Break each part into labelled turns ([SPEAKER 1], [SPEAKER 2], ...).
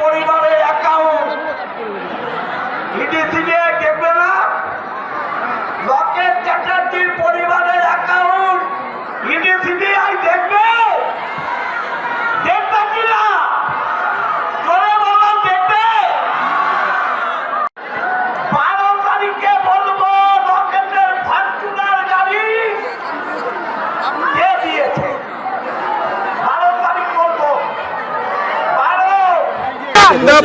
[SPEAKER 1] পরিবারে account EDC দেবে না? লকের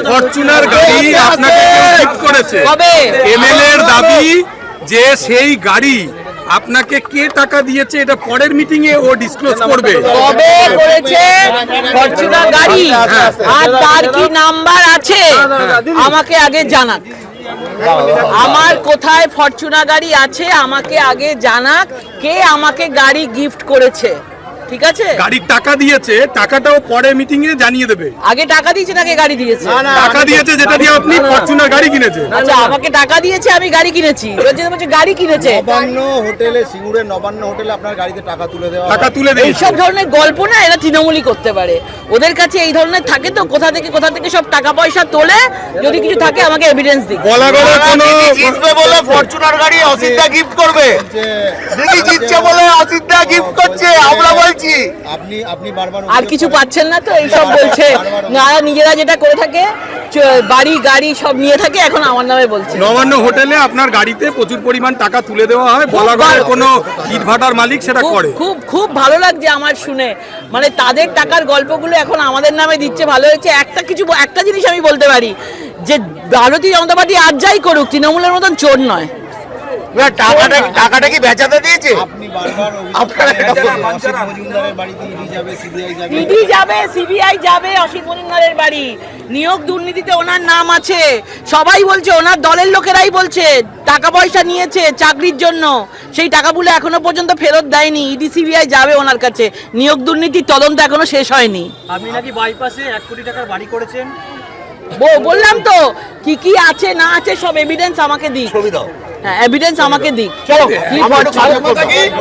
[SPEAKER 1] ফরচুনার গাড়ি আপনাকে কেউ করেছে? এমএলএ এর দাবি যে সেই গাড়ি আপনাকে কে টাকা দিয়েছে এটা পরের মিটিং এ ও ডিসক্লোজ করবে।
[SPEAKER 2] কবে করেছে? ফরচুনার গাড়ি? আর তার কি নাম্বার আছে? আমাকে আগে জানাক। আমার কোথায় ফরচুনা গাড়ি আছে আমাকে আগে জানাক কে আমাকে গাড়ি গিফট করেছে। ঠিক আছে?
[SPEAKER 1] গাড়ির টাকা দিয়েছে টাকাটাও পরের মিটিং এ জানিয়ে দেবে।
[SPEAKER 2] আগে টাকা দিয়েছে নাকি গাড়ি দিয়েছে?
[SPEAKER 1] টাকা দিয়েছে যেটা দিয়ে আপনি ফরচুনার গাড়ি কিনেছেন।
[SPEAKER 2] আচ্ছা আমাকে টাকা দিয়েছে আমি গাড়ি কিনেছি। বলছে গাড়ি কিনেছে।
[SPEAKER 3] নবান্ন হোটেলে সিঙ্গুরের নবান্ন হোটেলে আপনার গাড়িতে টাকা তুলে দেওয়া
[SPEAKER 1] টাকা তুলে দিয়েছে।
[SPEAKER 2] এইসব ধরনের গল্প না এরা তৃণমূলই করতে পারে। ওদের কাছে এই ধরনের থাকে তো কোথা থেকে কোথা থেকে সব টাকা পয়সা তোলে যদি কিছু থাকে আমাকে এভিডেন্স দিক।
[SPEAKER 1] বলা গেলে কোনো
[SPEAKER 4] জিতবে বলে ফরচুনার গাড়ি অসিতদা গিফট করবে। দিদি জিতছে বলে অসিতদা গিফট করছে আমরা বলছি।
[SPEAKER 3] আপনি আপনি বারবার
[SPEAKER 2] আর কিছু পাচ্ছেন না তো এইসব বলছে। না নিজেরা যেটা করে থাকে বাড়ি গাড়ি সব নিয়ে থাকে এখন আমার নামে বলছে।
[SPEAKER 1] নবান্ন হোটেলে আপনার গাড়িতে প্রচুর পরিমাণ টাকা তুলে দেওয়া হয় বলা গেলে
[SPEAKER 2] ভালো।
[SPEAKER 1] কোনো ইটভাটার মালিক সেটা করে।
[SPEAKER 2] খুব খুব ভালো লাগছে আমার শুনে। মানে তাদের টাকার গল্পগুলো এখন আমাদের নামে দিচ্ছে ভালো হয়েছে। একটা কিছু একটা জিনিস আমি বলতে পারি যে ভারতীয় জনতা পার্টি আর যাই করুক তৃণমূলের মতন চোর নয়।
[SPEAKER 4] এবার টাকাটা টাকাটা কি বেচাতে দিয়েছে?
[SPEAKER 3] আপনি বারবার ইডি যাবে সিবিআই যাবে।
[SPEAKER 2] ইডি যাবে সিবিআই যাবে অসিত মজুমদারের বাড়ি। নিয়োগ দুর্নীতিতে ওনার নাম আছে। সবাই বলছে ওনার দলের লোকেরাই বলছে টাকা পয়সা নিয়েছে চাকরির জন্য। সেই টাকাগুলো এখনও পর্যন্ত ফেরত দেয়নি। ইডি সিবিআই যাবে ওনার কাছে। নিয়োগ দুর্নীতির তদন্ত এখনও শেষ হয়নি।
[SPEAKER 5] আপনি নাকি বাইপাসে এক কোটি টাকার বাড়ি করেছেন?
[SPEAKER 2] বললাম তো কি কি আছে না আছে সব এভিডেন্স আমাকে দিক।
[SPEAKER 4] ছবি দাও।
[SPEAKER 2] হ্যাঁ এভিডেন্স আমাকে দিক।
[SPEAKER 4] চলো আমার